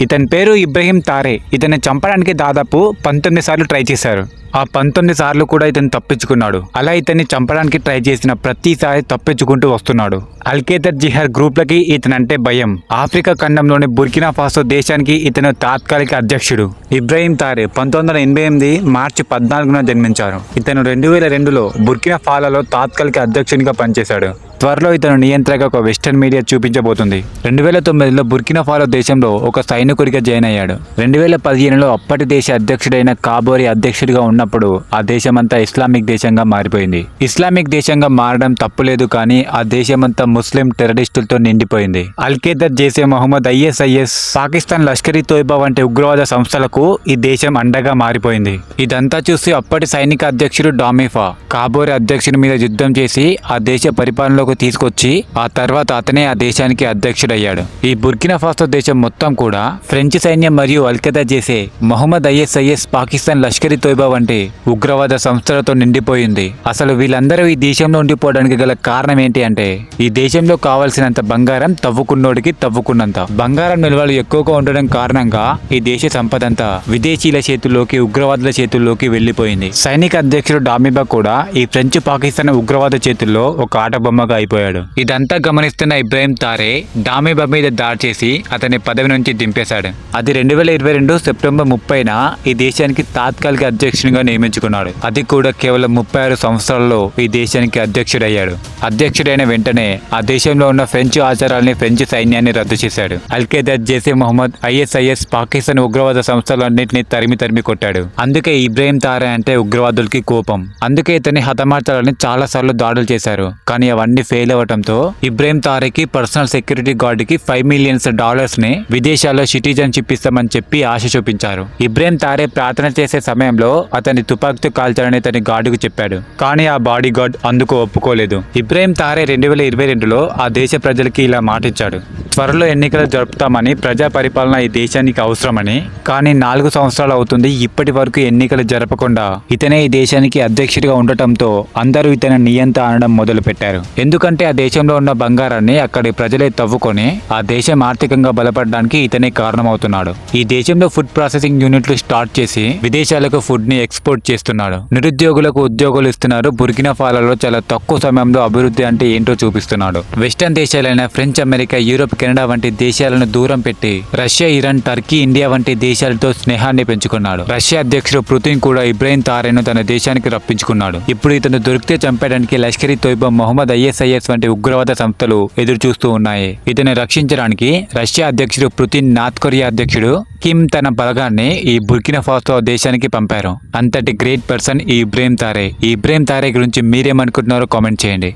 ఇతని పేరు ఇబ్రహీం తారే. ఇతన్ని చంపడానికి దాదాపు పంతొమ్మిది సార్లు ట్రై చేశారు. ఆ పంతొమ్మిది సార్లు కూడా ఇతను తప్పించుకున్నాడు. అలా ఇతన్ని చంపడానికి ట్రై చేసిన ప్రతిసారి తప్పించుకుంటూ వస్తున్నాడు. అల్కేదర్ జిహర్ గ్రూప్లకి ఇతనంటే భయం. ఆఫ్రికా ఖండంలోని బుర్కినా ఫాసో దేశానికి ఇతను తాత్కాలిక అధ్యక్షుడు. ఇబ్రాహిం తారే పంతొమ్మిది వందల ఎనభై ఎనిమిది మార్చి పద్నాలుగున జన్మించారు. ఇతను రెండు వేల రెండులో బుర్కినా ఫాలలో తాత్కాలిక అధ్యక్షునిగా పనిచేశాడు. త్వరలో ఇతను నియంత్రక ఒక వెస్టర్న్ మీడియా చూపించబోతుంది. రెండు వేల తొమ్మిదిలో బుర్కినా ఫాలో దేశంలో ఒక సైనికుడిగా జాయిన్ అయ్యాడు. రెండు వేల పదిహేనులో అప్పటి దేశ అధ్యక్షుడైన కాబోరి అధ్యక్షుడిగా ఉన్నప్పుడు ఆ దేశమంతా ఇస్లామిక్ దేశంగా మారిపోయింది. ఇస్లామిక్ దేశంగా మారడం తప్పులేదు కానీ ఆ దేశమంతా ముస్లిం టెర్రరిస్టులతో నిండిపోయింది. Al Qaeda Jaish Mohammed ISIS Pakistan Lashkar Taiba వంటి ఉగ్రవాద సంస్థలకు ఈ దేశం అండగా మారిపోయింది. ఇదంతా చూసి అప్పటి సైనిక అధ్యక్షుడు డామిఫా కాబోరి అధ్యక్షుడి మీద యుద్ధం చేసి ఆ దేశ పరిపాలనలోకి తీసుకొచ్చి ఆ తర్వాత అతనే ఆ దేశానికి అధ్యక్షుడయ్యాడు. ఈ బుర్కినాఫాసో దేశం మొత్తం కూడా ఫ్రెంచ్ సైన్యం మరియు Al Qaeda Jaish Mohammed ISIS Pakistan Lashkar Taiba వంటి ఉగ్రవాద సంస్థలతో నిండిపోయింది. అసలు వీళ్ళందరూ ఈ దేశంలో ఉండిపోవడానికి గల కారణం ఏంటి అంటే ఈ దేశంలో కావలసినంత బంగారం తవ్వుకున్నోడికి తవ్వుకున్నంత. బంగారం నిల్వలు ఎక్కువగా ఉండడం కారణంగా ఈ దేశ సంపద అంతా విదేశీల చేతుల్లోకి ఉగ్రవాదుల చేతుల్లోకి వెళ్ళిపోయింది సైనిక అధ్యక్షుడు డామిబా కూడా ఈ ఫ్రెంచ్ పాకిస్తాన్ ఉగ్రవాద చేతుల్లో ఒక ఆట బొమ్మగా అయిపోయాడు. ఇదంతా గమనిస్తున్న ఇబ్రాహిం తారే డామిబా మీద దాడి చేసి అతని పదవి నుంచి దింపేశాడు. అది రెండు వేల ఇరవై రెండు సెప్టెంబర్ ముప్పైన ఈ దేశానికి తాత్కాలిక అధ్యక్షునిగా నియమించుకున్నాడు. అది కూడా కేవలం ముప్పై ఆరు సంవత్సరాల్లో ఈ దేశానికి అధ్యక్షుడయ్యాడు. అధ్యక్షుడైన వెంటనే ఆ దేశంలో ఉన్న ఫ్రెంచ్ ఆచారాల్ని ఫ్రెంచ్ సైన్యాన్ని రద్దు చేశాడు. అల్ఖేదర్ జైసే మొహమ్మద్ ఐఎస్ఐఎస్ పాకిస్తాన్ ఉగ్రవాద సంస్థలన్నింటినీ తరిమి తరిమి కొట్టాడు. అందుకే ఇబ్రాహిం తారా అంటే ఉగ్రవాదులకి కోపం. అందుకే ఇతన్ని హతమార్చాలని చాలా సార్లు దాడులు చేశారు. కానీ అవన్నీ ఫెయిల్ అవ్వడంతో ఇబ్రాహిం తారాకి పర్సనల్ సెక్యూరిటీ గార్డ్కి ఫైవ్ మిలియన్స్ డాలర్స్ని విదేశాల్లో సిటిజన్షిప్ ఇస్తామని చెప్పి ఆశ చూపించారు. ఇబ్రాహిం తారే ప్రార్థన చేసే సమయంలో అతను తుపాకీతో కాల్చాలని తన గార్డుకు చెప్పాడు. కానీ ఆ బాడీ గార్డ్ అందుకు ఒప్పుకోలేదు. ఇబ్రాహిం తారే రెండు వేల ఇరవై రెండులో ఆ దేశ ప్రజలకి ఇలా మాటిచ్చాడు. త్వరలో ఎన్నికలు జరుపుతామని ప్రజా పరిపాలన ఈ దేశానికి అవసరమని కానీ నాలుగు సంవత్సరాలు అవుతుంది ఇప్పటి వరకు ఎన్నికలు జరపకుండా. ఇతనే ఈ దేశానికి అధ్యక్షుడిగా ఉండటంతో అందరూ ఇతని నియంత అనడం మొదలు పెట్టారు ఎందుకంటే ఆ దేశంలో ఉన్న బంగారాన్ని అక్కడి ప్రజలే తవ్వుకొని ఆ దేశం ఆర్థికంగా బలపడడానికి ఇతనే కారణమవుతున్నాడు. ఈ దేశంలో ఫుడ్ ప్రాసెసింగ్ యూనిట్లు స్టార్ట్ చేసి విదేశాలకు ఫుడ్ని ఎక్స్పోర్ట్ చేస్తున్నాడు. నిరుద్యోగులకు ఉద్యోగులు ఇస్తున్నారు. బుర్కినా ఫాలలో చాలా తక్కువ సమయంలో అభివృద్ధి అంటే ఏంటో చూపిస్తున్నాడు. వెస్టర్న్ దేశాలైన ఫ్రెంచ్ అమెరికా యూరోప్ కెనడా వంటి దేశాలను దూరం పెట్టి రష్యా ఇరాన్ టర్కీ ఇండియా వంటి దేశాలతో స్నేహాన్ని పెంచుకున్నాడు. రష్యా అధ్యక్షుడు పుతిన్ కూడా ఇబ్రాహిం తారేను తన దేశానికి రప్పించుకున్నాడు. ఇప్పుడు ఇతను దొరికితే చంపడానికి లష్కర్ తోయిబా మొహమ్మద్ ఐఎస్ఐఎస్ వంటి ఉగ్రవాద సంస్థలు ఎదురు చూస్తూ ఉన్నాయి. ఇతను రక్షించడానికి రష్యా అధ్యక్షుడు పుతిన్ నార్త్ కొరియా అధ్యక్షుడు కిమ్ తన బలగాన్ని ఈ బుర్కినా ఫాసో దేశానికి పంపారు. అంతటి గ్రేట్ పర్సన్ ఈ ఇబ్రాహిం తారే. ఈ ఇబ్రాహిం తారే గురించి మీరేమనుకుంటున్నారో కామెంట్ చేయండి.